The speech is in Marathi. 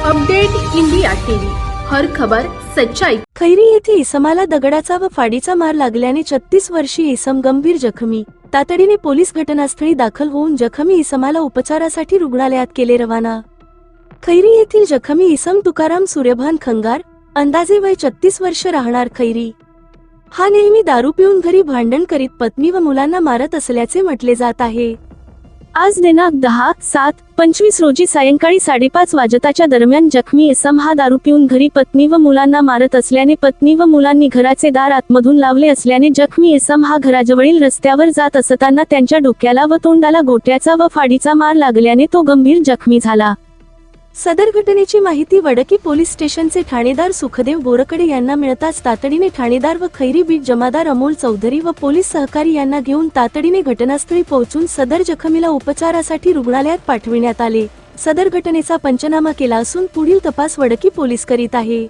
Update India TV. हर खबर सच्चाई. खैरी येथे इसमाला दगडाचा व फाडीचा मार लागल्याने छत्तीस वर्षीय इसम गंभीर जखमी. तातडीने पोलीस घटनास्थळी दाखल होऊन जखमी इसमाला उपचारासाठी रुग्णालयात केले रवाना. खैरी येथील जखमी इसम तुकाराम सूर्यभान खंगार अंदाजे वय छत्तीस वर्ष राहणार खैरी. हा नेहमी दारू पिऊन घरी भांडण करीत पत्नी व मुलांना मारत असल्याचे म्हटले जात आहे. आज दिनांक दहा सात पंचवीस रोजी सायंकाळी साडेपाच वाजताच्या दरम्यान जखमी इसम हा दारू पिऊन घरी पत्नी व मुलांना मारत असल्याने पत्नी व मुलांनी घराचे दार आतमधून लावले असल्याने जखमी इसम हा घराजवळील रस्त्यावर जात असताना त्यांच्या डोक्याला व तोंडाला गोट्याचा व फाडीचा मार लागल्याने तो गंभीर जखमी झाला. सदर घटनेची माहिती वडकी पोलीस स्टेशनचे ठाणेदार सुखदेव बोरकडे यांना मिळताच तातडीने ठाणेदार व खैरी बीट जमादार अमोल चौधरी व पोलीस सहकारी यांना घेऊन तातडीने घटनास्थळी पोहोचून सदर जखमीला उपचारासाठी रुग्णालयात पाठविण्यात आले. सदर घटनेचा पंचनामा केला असून पुढील तपास वडकी पोलीस करीत आहे.